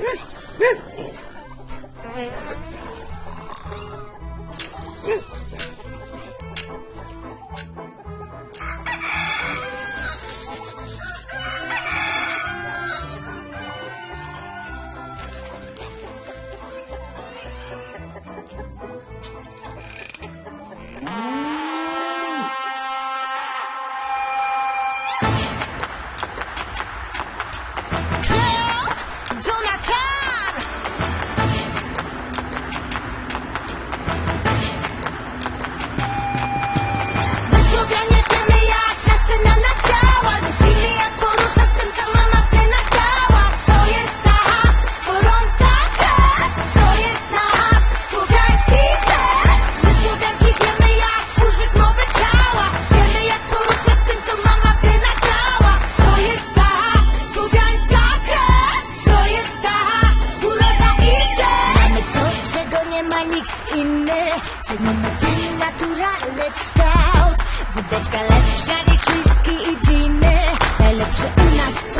ねっ! inny. Cudny ma naturalny kształt. Wódeczka lepsza niż whisky i dżiny Najlepsze u nas, co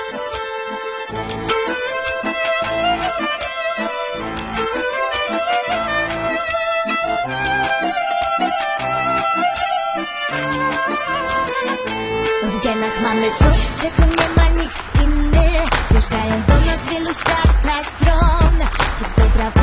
W genach mamy coś, czego nie ma nikt inny. Zjeżdżają do nas wielu świat na stron. Tu dobra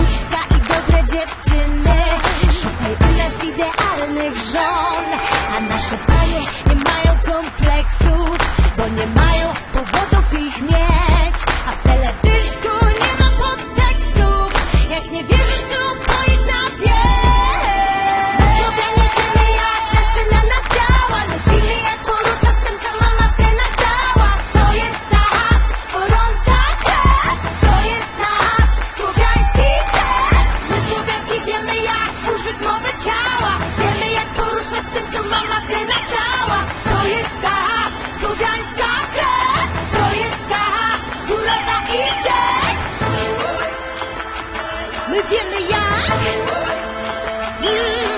没见了呀嗯